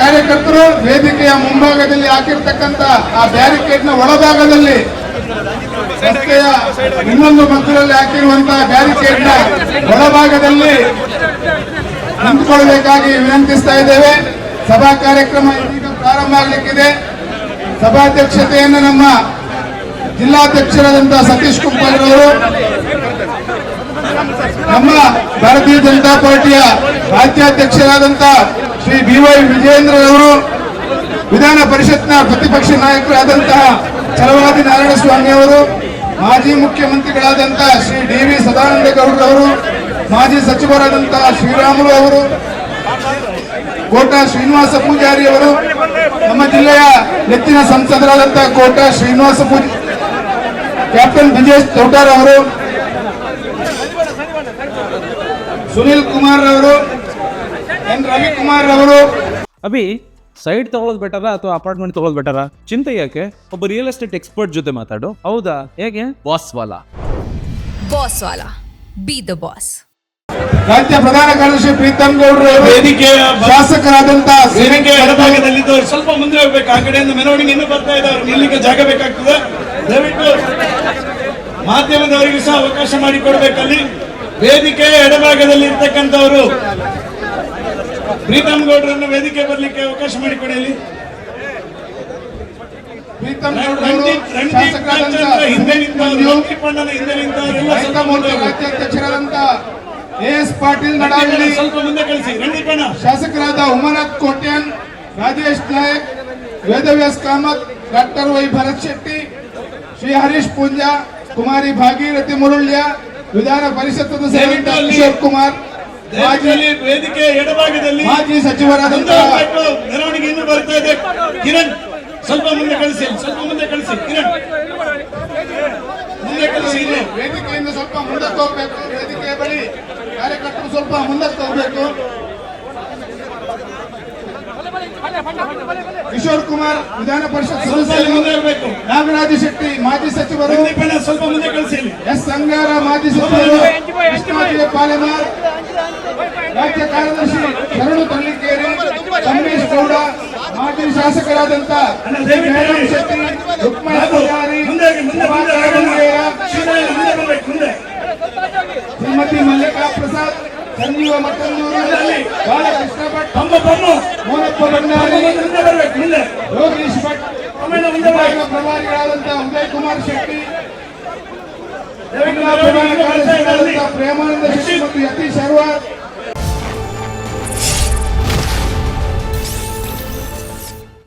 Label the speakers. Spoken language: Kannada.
Speaker 1: ಕಾರ್ಯಕರ್ತರು ವೇದಿಕೆಯ ಮುಂಭಾಗದಲ್ಲಿ ಹಾಕಿರ್ತಕ್ಕಂಥ ಆ ಬ್ಯಾರಿಕೇಡ್ನ ಒಳಭಾಗದಲ್ಲಿ ರಸ್ತೆಯ ಇನ್ನೊಂದು ಮಧ್ಯದಲ್ಲಿ ಹಾಕಿರುವಂತಹ ಬ್ಯಾರಿಕೇಡ್ನ ಒಳಭಾಗದಲ್ಲಿ ನಿಂತುಕೊಳ್ಳಬೇಕಾಗಿ ವಿನಂತಿಸ್ತಾ ಇದ್ದೇವೆ. ಸಭಾ ಕಾರ್ಯಕ್ರಮ ಇದೀಗ ಪ್ರಾರಂಭ ಆಗಲಿಕ್ಕಿದೆ. ಸಭಾಧ್ಯಕ್ಷತೆಯನ್ನು ನಮ್ಮ ಜಿಲ್ಲಾಧ್ಯಕ್ಷರಾದಂತಹ ಸತೀಶ್ ಕುಮಾರ್ ಅವರು ನಮ್ಮ ಭಾರತೀಯ ಜನತಾ ಪಾರ್ಟಿಯ ರಾಜ್ಯಾಧ್ಯಕ್ಷರಾದಂತಹ ಶ್ರೀ ಬಿ ವೈ ವಿಜೇಂದ್ರ ಅವರು ವಿಧಾನ ಪರಿಷತ್ನ ಪ್ರತಿಪಕ್ಷ ನಾಯಕರಾದಂತಹ ಛಲವಾದಿ ನಾರಾಯಣಸ್ವಾಮಿ ಅವರು, ಮಾಜಿ ಮುಖ್ಯಮಂತ್ರಿಗಳಾದಂತಹ ಶ್ರೀ ಡಿ ವಿ ಸದಾನಂದ ಗೌಡರವರು ಮಾಜಿ ಸಚಿವರಾದಂತಹ ಶ್ರೀರಾಮುಲು ಅವರು, ಕೋಟಾ ಶ್ರೀನಿವಾಸ ಪೂಜಾರಿ ಅವರು, ನಮ್ಮ ಜಿಲ್ಲೆಯ ನೆಚ್ಚಿನ ಸಂಸದರಾದಂತಹ ಕೋಟಾ ಶ್ರೀನಿವಾಸ ಪೂಜಾರಿ ಕ್ಯಾಪ್ಟನ್ ಬ್ರಿಜೇಶ್ ಚೌಟಾರ್ ಅವರು ಸುನೀಲ್ ಕುಮಾರ್ ಅವರು ಎನ್ ರವಿಕುಮಾರ್ ಅವರು.
Speaker 2: ಅಭಿ ಸೈಡ್ ತಗೊಳ್ಳೋದು ಬೆಟರ ಅಥವಾ ಅಪಾರ್ಟ್ಮೆಂಟ್ ತಗೊಳ್ಳೋದು ಬೆಟರ ಚಿಂತೆ ಯಾಕೆ? ಒಬ್ಬ ರಿಯಲ್ ಎಸ್ಟೇಟ್ ಎಕ್ಸ್ಪರ್ಟ್ ಜೊತೆ ಮಾತಾಡು. ಹೌದಾ? ಹೇಗೆ? ಬಾಸ್ ವಾಲಾ.
Speaker 3: ಬಾಸ್ ವಾಲಾ. ಬಿ ದ ಬಾಸ್
Speaker 1: ರಾಜ್ಯ ಪ್ರಧಾನ ಕಾರ್ಯದರ್ಶಿ ಪ್ರೀತಮ್ ಗೌಡ್ರು ವೇದಿಕೆ
Speaker 4: ವೇದಿಕೆಯ
Speaker 1: ಶಾಸಕರಾದಂತಹ
Speaker 4: ಸೇನೆಗೆ ಎಡಭಾಗದಲ್ಲಿದ್ದವರು ಸ್ವಲ್ಪ ಮುಂದೆ ಹೋಗ್ಬೇಕು. ಆ ಕಡೆಯಿಂದ ಮೆರವಣಿಗೆ ಇನ್ನೂ ಬರ್ತಾ ಇದ್ದಾರೆ ನಿಲ್ಲಿಗೆ ಜಾಗ ಬೇಕಾಗ್ತದೆ. ದಯವಿಟ್ಟು ಮಾಧ್ಯಮದವರಿಗೂ ಸಹ ಅವಕಾಶ ಮಾಡಿಕೊಡ್ಬೇಕಲ್ಲಿ. ವೇದಿಕೆಯ ಎಡಭಾಗದಲ್ಲಿ ಇರ್ತಕ್ಕಂಥವರು ಪ್ರೀತಮ್ ಗೌಡರನ್ನು ವೇದಿಕೆ ಬರಲಿಕ್ಕೆ ಅವಕಾಶ ಮಾಡಿಕೊಡಿ ಅಲ್ಲಿ
Speaker 1: ಪ್ರೀತಮ್
Speaker 4: ಹಿಂದೆ ರಣದೀಪ್ ಹಿಂದೆ.
Speaker 1: ರಾಜ್ಯಾಧ್ಯಕ್ಷರಾದಂತಹ ಎ ಎಸ್ ಪಾಟೀಲ್
Speaker 4: ರಣದೀಪ್
Speaker 1: ನಡಾವಳಿ
Speaker 4: ಅಣ್ಣ ಸ್ವಲ್ಪ ಮುಂದೆ ಕಳಿಸಿ ರಣದೀಪ್
Speaker 1: ಶಾಸಕರಾದ ಉಮನಾಥ್ ಕೋಟ್ಯಾನ್ ರಾಜೇಶ್ ನಾಯಕ್ ವೇದವ್ಯಾಸ್ ಕಾಮತ್ ಡಾಕ್ಟರ್ ವೈ ಭರತ್ ಶೆಟ್ಟಿ ಶ್ರೀ ಹರೀಶ್ ಪೂಂಜಾ ಕುಮಾರಿ ಭಾಗೀರಥಿ ಮುರುಳ್ಯ ವಿಧಾನ ಪರಿಷತ್
Speaker 4: ಅಲ್ಲಿ-
Speaker 1: ಕುಮಾರ್
Speaker 4: ವೇದಿಕೆ ಎಡಭಾಗದಲ್ಲಿ
Speaker 1: ಮಾಜಿ
Speaker 4: ಸಚಿವರಾದ. ಮೆರವಣಿಗೆ ಇನ್ನು ಬರ್ತಾ ಇದೆ. ಕಿರಣ್ ಸ್ವಲ್ಪ ಮುಂದೆ ಕಳಿಸಿ ಸ್ವಲ್ಪ ಮುಂದೆ ಕಳಿಸಿ ಕಿರಣ್. ಮುಂದೆ ಕಳಿಸಿ ಇಲ್ಲಿ.
Speaker 1: ವೇದಿಕೆಯಿಂದ ಸ್ವಲ್ಪ ಮುಂದಕ್ಕೆ ಹೋಗ್ಬೇಕು. ವೇದಿಕೆಯ ಬಳಿ ಕಾರ್ಯಕರ್ತರು ಸ್ವಲ್ಪ ಮುಂದಕ್ಕೆ ಹೋಗ್ಬೇಕು. ಕಿಶೋರ್ ಕುಮಾರ್ ವಿಧಾನ ಪರಿಷತ್ ಸದಸ್ಯರು. ನಾಗರಾಜ ಶೆಟ್ಟಿ ಮಾಜಿ ಸಚಿವರು.
Speaker 4: ಸ್ವಲ್ಪ ಮುಂದೆ ಕಳಿಸಿ
Speaker 1: ಎಸ್ ಸಂಗಾರ ಮಾಜಿ ಸಚಿವರು. ಪಾಲೆಮಾರ್. ರಾಜ್ಯ ಕಾರ್ಯದರ್ಶಿ ಶರಣು ತಳ್ಳಿಕೇರಿ ರಮೇಶ್ ಗೌಡ ಮಾಜಿ ಶಾಸಕರಾದಂತ. ಶೆಟ್ಟಿ ರುಕ್ಮಣ ಪೂಜಾರಿ ಶ್ರೀಮತಿ ಮಲ್ಲಿಕಾ ಪ್ರಸಾದ್ ಸಂಜೀವ ಮತ್ತೂರು ಬಾಲಕೃಷ್ಣ ಭಟ್ ಮೋನಪ್ಪ ಭಂಡಾರಿ ಯೋಗೀಶ್ ಭಟ್ ಪ್ರಭಾರಿಗಳಾದಂತಹ ಉದಯ್ ಕುಮಾರ್ ಶೆಟ್ಟಿ
Speaker 4: ದಯವಿಟ್ಟು
Speaker 1: ಜಿಲ್ಲಾ ಪ್ರಧಾನ